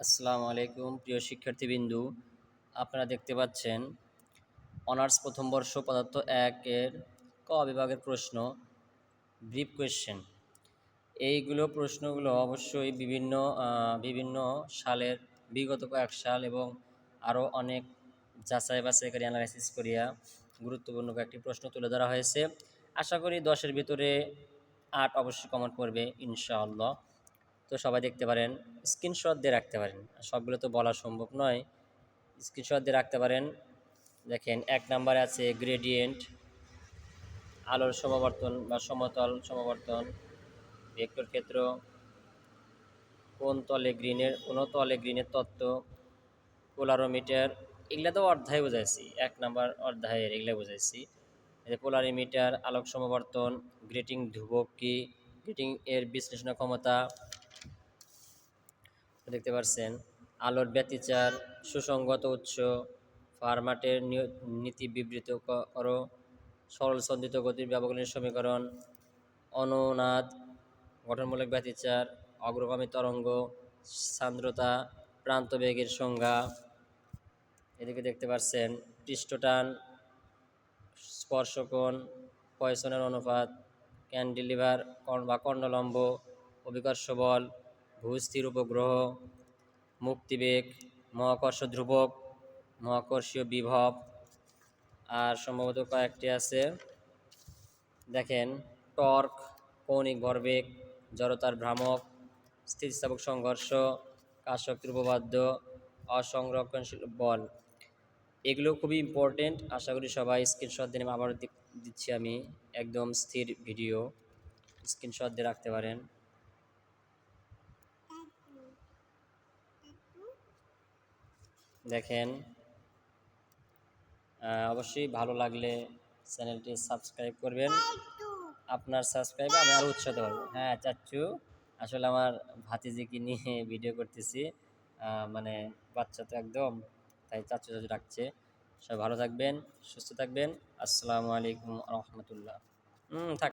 আসসালামু আলাইকুম, প্রিয় শিক্ষার্থীবৃন্দু। আপনারা দেখতে পাচ্ছেন, অনার্স প্রথম বর্ষ পদার্থ একের ক বিভাগের প্রশ্ন ব্রিফ কোয়েশ্চেন এইগুলো প্রশ্নগুলো অবশ্যই বিভিন্ন বিভিন্ন সালের, বিগত কয়েক সাল এবং আরও অনেক যাচাই বাছাইকারী অ্যানালাইসিস করিয়া গুরুত্বপূর্ণ কয়েকটি প্রশ্ন তুলে ধরা হয়েছে। আশা করি দশের ভিতরে আট অবশ্যই কমন পড়বে, ইনশাআল্লাহ। তো সবাই দেখতে পারেন স্ক্রিনশট দিয়ে রাখতে পারেন। সবগুলো তো বলা সম্ভব নয়। স্ক্রিনশট দিয়ে রাখতে পারেন। দেখেন, এক নম্বরে আছে গ্রেডিয়েন্ট আলোর সমাবর্তন বা সমতল সমাবর্তন, ভেক্টর ক্ষেত্র, কোন তলে গ্রিনের কোন তলে গ্রিনের তত্ত্ব, পোলারোমিটার, এগুলা তো অধ্যায় বোঝাইছি। এক নাম্বার অধ্যায়ের এগুলা বোঝাইছি। পোলারিমিটার, আলোক সমাবর্তন গ্রেটিং ধ্রুবক কি গ্রেটিং এর বিশ্লেষণ ক্ষমতা দেখতে পাচ্ছেন আলোর ব্যতিচার, সুসংগত উৎস, ফার্মাটের নীতি বিবৃত করো। সরল সন্দিত গতির ব্যবকলনের সমীকরণ, অনুনাদ, গঠনমূলক ব্যতিচার, অগ্রগামী তরঙ্গ, সান্দ্রতা প্রান্তবেগের সংজ্ঞা। এদিকে দেখতে পাচ্ছেন পৃষ্ঠটান, স্পর্শকোণ, পয়সনের অনুপাত ক্যান্ডিলিভার বা কর্ণলম্ব অভিকর্ষ বল ভূস্থির উপগ্রহ, মুক্তিবেগ, মহাকর্ষ ধ্রুবক, মহাকর্ষীয় বিভব, আর সম্ভবত কয়েকটি আছে। দেখেন, টর্ক, কৌণিক ভরবেগ, জড়তার ভ্রামক, স্থিতিস্থাপক সংঘর্ষ কাশক্তির উপবাদ্য অসংরক্ষণশীল বল। এগুলো খুবই ইম্পর্টেন্ট আশা করি সবাই স্ক্রিনশট দিয়ে আবার দিচ্ছি আমি একদম স্থির ভিডিও স্ক্রিনশট দিয়ে রাখতে পারেন। দেখেন অবশ্যই ভালো লাগলে চ্যানেলটি সাবস্ক্রাইব করবেন। আপনার সাবস্ক্রাইবে আমি আরও উৎসাহিত হব হ্যাঁ চাচ্ছু আসলে আমার ভাতিজিকে নিয়ে ভিডিও করতেছি। মানে বাচ্চা তো একদম, তাই চাচ্ছু চাচু ডাকছে। সবাই ভালো থাকবেন, সুস্থ থাকবেন। আসসালামু আলাইকুম রহমতুল্লাহ। হুম, থাক